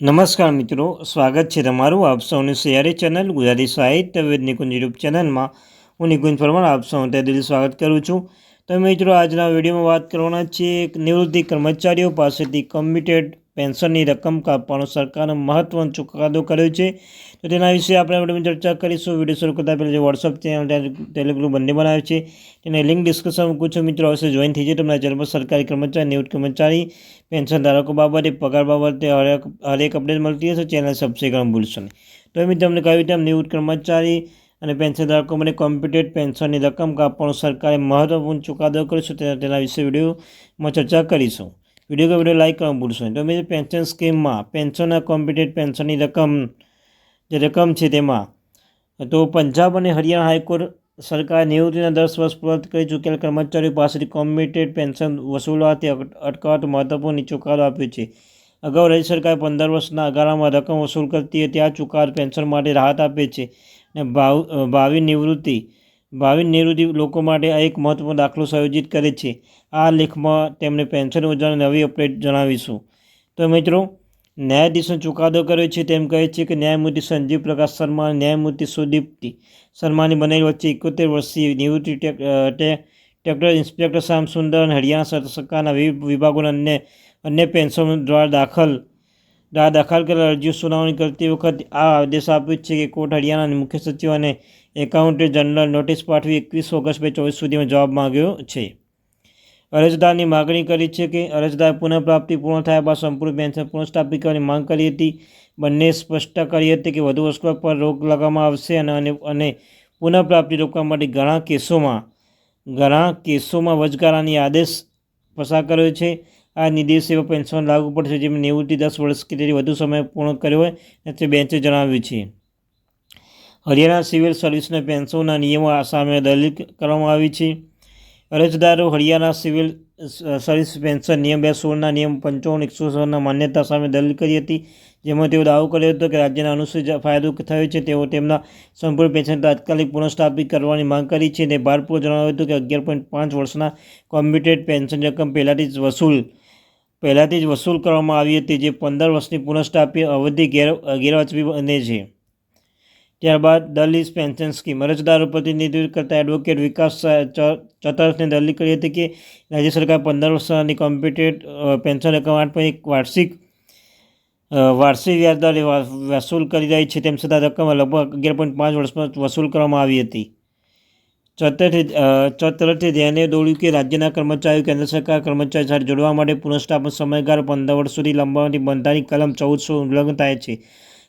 નમસ્કાર મિત્રો, સ્વાગત છે તમારું આપ સૌની સિયારી ચેનલ ગુજરાતી સાહિત્ય વેદ નિકુંજ યુટ્યુબ ચેનલમાં. હું નિકુંજ પરમાર, આપ સૌનું તે દિલ સ્વાગત કરું છું. તો મિત્રો, આજના વિડીયોમાં વાત કરવાના છીએ એક નિવૃત્તિ કર્મચારીઓ પાસેથી કમ્પ્યુટેડ પેન્શનની રકમ કાપવાનો સરકારનો મહત્વનો ચુકાદો કર્યો છે. તો તેના વિશે આપણે ચર્ચા કરીશું. વીડિયો શરૂ કરતાં પહેલાં જે વોટ્સઅપ ચેનલ ટેલિગ્રુપ બંને બનાવ્યો છે, તેને લિંક ડિસ્કશન મૂકું છું. મિત્રો અવશ્ય જોઈન થઈ જાય તમને ચેનલ પર સરકારી કર્મચારી, નિવૃત્ત કર્મચારી, પેન્શન ધારકો બાબતે પગાર બાબતે હરેક હરેક અપડેટ મળતી હશે. ચેનલ સબસ્ક્રાઈબ કરવાનું ભૂલશો નહીં. તો મેં તમને કહ્યું તેમ નિવૃત્ત કર્મચારી અને પેન્શન ધારકો મને કોમ્પ્યુટેડ પેન્શનની રકમ કાપવાનો સરકારે મહત્વપૂર્ણ ચુકાદો કર્યો છે. તેના વિશે વિડીયોમાં ચર્ચા કરીશું. વીડિયો વીડિયો લાઈક કરવાનું ભૂલશો નહીં. તો મેં પેન્શન સ્કીમમાં પેન્શનના કોમ્પિટેડ પેન્શનની રકમ, જે રકમ છે તેમાં, તો પંજાબ અને હરિયાણા હાઈકોર્ટ સરકારે નિવૃત્તિના દસ વર્ષ પૂર્ણ કરી ચૂકેલ કર્મચારીઓ પાસેથી કોમ્પિટેડ પેન્શન વસૂલવાથી અટકાવતો મહત્વપૂર્ણ ચુકાદો આપ્યો છે. અગાઉ રાજ્ય સરકારે પંદર વર્ષના અગાળામાં રકમ વસૂલ કરતી હતી આ ચુકાદ પેન્શન માટે રાહત આપે છે. અને ભાવ ભાવિ નિવૃત્તિ ભાવિ નિવૃત્તિ લોકો માટે આ એક મહત્વનો દાખલો સંયોજિત કરે છે. આ લેખમાં તેમણે પેન્શન યોજનાની નવી અપડેટ જણાવીશું. તો મિત્રો, ન્યાયાધીશનો ચુકાદો કર્યો છે. તેમ કહે છે કે ન્યાયમૂર્તિ સંજીવ પ્રકાશ શર્મા અને ન્યાયમૂર્તિ સુદીપ્તિ શર્માની બનેલી વચ્ચે એકોતેર વર્ષીય નિવૃત્તિ ટ્રેક્ટર ઇન્સ્પેક્ટર શ્યામ સુંદર અને હરિયાણા સરકારના વિવિધ વિભાગોના અન્ય અન્ય પેન્શન દ્વારા દાખલ દ્વારા દાખલ કરેલ અરજીઓ સુનાવણી કરતી વખતે આ આદેશ આપ્યો છે કે કોર્ટ હરિયાણાના મુખ્ય સચિવ અને એકાઉન્ટન્ટ જનરલ નોટિસ પાઠવી એકવીસ ઓગસ્ટ બે ચોવીસ સુધીમાં જવાબ માંગ્યો છે. અરજદારની માગણી કરી છે કે અરજદાર પુનઃપ્રાપ્તિ પૂર્ણ થયા બાદ સંપૂર્ણ પેન્શન પુનઃસ્થાપિત કરવાની માંગ કરી હતી. બંને સ્પષ્ટતા કરી હતી કે વધુ વર્ષો પર રોક લગાવવામાં આવશે અને અને પુનઃપ્રાપ્તિ રોકવા માટે ઘણા કેસોમાં ઘણા કેસોમાં વચગાળાની આદેશ પસાર કર્યો છે. આ નિર્દેશ એવા પેન્શન લાગુ પડશે, જેમાં નિવૃત્તિ દસ વર્ષ કે તેથી વધુ સમય પૂર્ણ કર્યો હોય તે બેન્ચે જણાવ્યું છે. હરિયાણા સિવિલ સર્વિસના પેન્શનના નિયમો સામે દલીલ કરવામાં આવી છે. અરજદારો હરિયાણા સિવિલ સર્વિસ પેન્શન નિયમ બે સોળના નિયમ પંચાવન, એકસો સોળના માન્યતા સામે દલીલ કરી હતી, જેમાં તેઓ દાવો કર્યો હતો કે રાજ્યના અનુસૂચિત ફાયદો થયો છે. તેઓ તેમના સંપૂર્ણ પેન્શન તાત્કાલિક પુનઃસ્થાપિત કરવાની માંગ કરી છે અને ભારપૂર્વક જણાવ્યું હતું કે અગિયાર પોઈન્ટ પાંચ વર્ષના કોમ્પ્યુટેડ પેન્શન રકમ પહેલાંથી જ વસૂલ, પહેલાંથી જ વસૂલ કરવામાં આવી હતી, જે પંદર વર્ષની પુનઃસ્થાપિત અવધિ ગેર, ગેરવાજબી બને છે. ત્યારબાદ દલિત પેન્શન સ્કીમ. અરજદારો પ્રતિનિધિત્વ કરતા એડવોકેટ વિકાસ ચતરફને દલીલ કરી હતી કે રાજ્ય સરકાર પંદર વર્ષની કોમ્પિટેટ પેન્શન રકમ આઠ પોઈન્ટ વાર્ષિક વાર્ષિક વ્યાજદર વસૂલ કરી રહી છે. તેમ છતાં રકમ લગભગ અગિયાર પોઈન્ટ પાંચ વર્ષમાં વસૂલ કરવામાં આવી હતી. ચતરથી ધ્યાને દોડ્યું કે રાજ્યના કર્મચારીઓ કેન્દ્ર સરકાર કર્મચારી સાથે જોડવા માટે પુનઃસ્થાપન સમયગાળો પંદર વર્ષ સુધી લંબાવવાની બંધારણની કલમ ચૌદસો ઉલ્લંઘન થાય છે.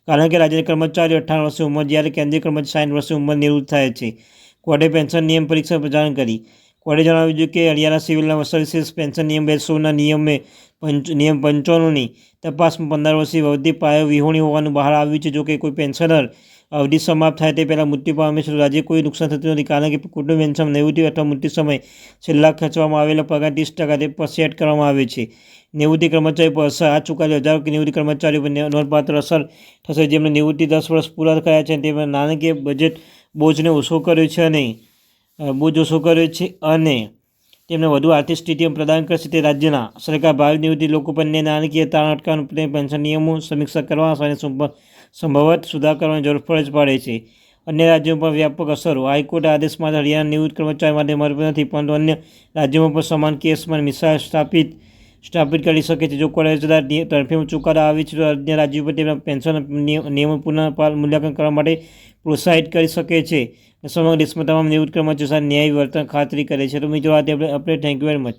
કારણ કે રાજ્યના કર્મચારીઓ અઠ્ઠાવન વર્ષની ઉંમર, જ્યારે કેન્દ્રીય કર્મચારી સાઠ વર્ષની ઉંમર નિવૃત્ત થાય છે. કોર્ટે પેન્શન નિયમ પરીક્ષા પ્રદાન કરી. કોર્ટે જણાવ્યું છે કે હરિયાણા સિવિલના સર્વિસીસ પેન્શન નિયમ બે સોના નિયમે પંચ, નિયમ પંચાણુંની તપાસમાં પંદર વર્ષથી અવધિ પાયો વિહોણી હોવાનું બહાર આવ્યું છે. જોકે કોઈ પેન્શનર અવધિ સમાપ્ત થાય તે પહેલાં મૃત્યુ પામે છે. રાજ્ય કોઈ નુકસાન થતું નથી. કારણ કે કુટુંબ પેન્શન નિવૃત્તિ અથવા મૃત્યુ સમય છેલ્લા ખેંચવામાં આવેલા પગાર ત્રીસ ટકા તે પર સેટ કરવામાં આવે છે. નિવૃત્તિ કર્મચારી પર અસર, આ ચુકાદો હજારો નિવૃત્તિ કર્મચારીઓ પર નોંધપાત્ર અસર થશે. જેમણે નિવૃત્તિ દસ વર્ષ પૂરા કર્યા છે તેમણે નાણાકીય બજેટ બોજને ઓછો કર્યો છે અને બોજ ઓછો કર્યો છે? અને તેમને વધુ આર્થિક સ્થિતિ પ્રદાન કરશે. તે રાજ્યના સરકાર ભાવિ નિવૃત્તિ લોકો પર નાણાકીય તાણ અટકાવવાનું પેન્શન નિયમો, સમીક્ષા કરવા અને સંભવત સુધાર કરવાની જરૂર ફરજ પડે છે. અન્ય રાજ્યોમાં પણ વ્યાપક અસરો. હાઈકોર્ટ આદેશમાં હરિયાણા નિવૃત્ત કર્મચારી માટે મહત્વ નથી, પરંતુ અન્ય રાજ્યોમાં પણ સમાન કેસમાં મિસાઇલ સ્થાપિત સ્થાપિત કરી શકે છે. જો કોઈ અરજદાર તરફી ચુકાદા આવી છે, તો અન્ય રાજ્યો પર તેમના પેન્શન નિયમો પુનઃ મૂલ્યાંકન કરવા માટે પ્રોત્સાહિત કરી શકે છે. સમગ્ર દેશમાં તમામ નિવૃત્ત કર્મચારીઓ ન્યાય, વર્તન, ખાતરી કરે છે. તો મિત્રો આજે આપણે આપણે થેન્ક યુ વેરી મચ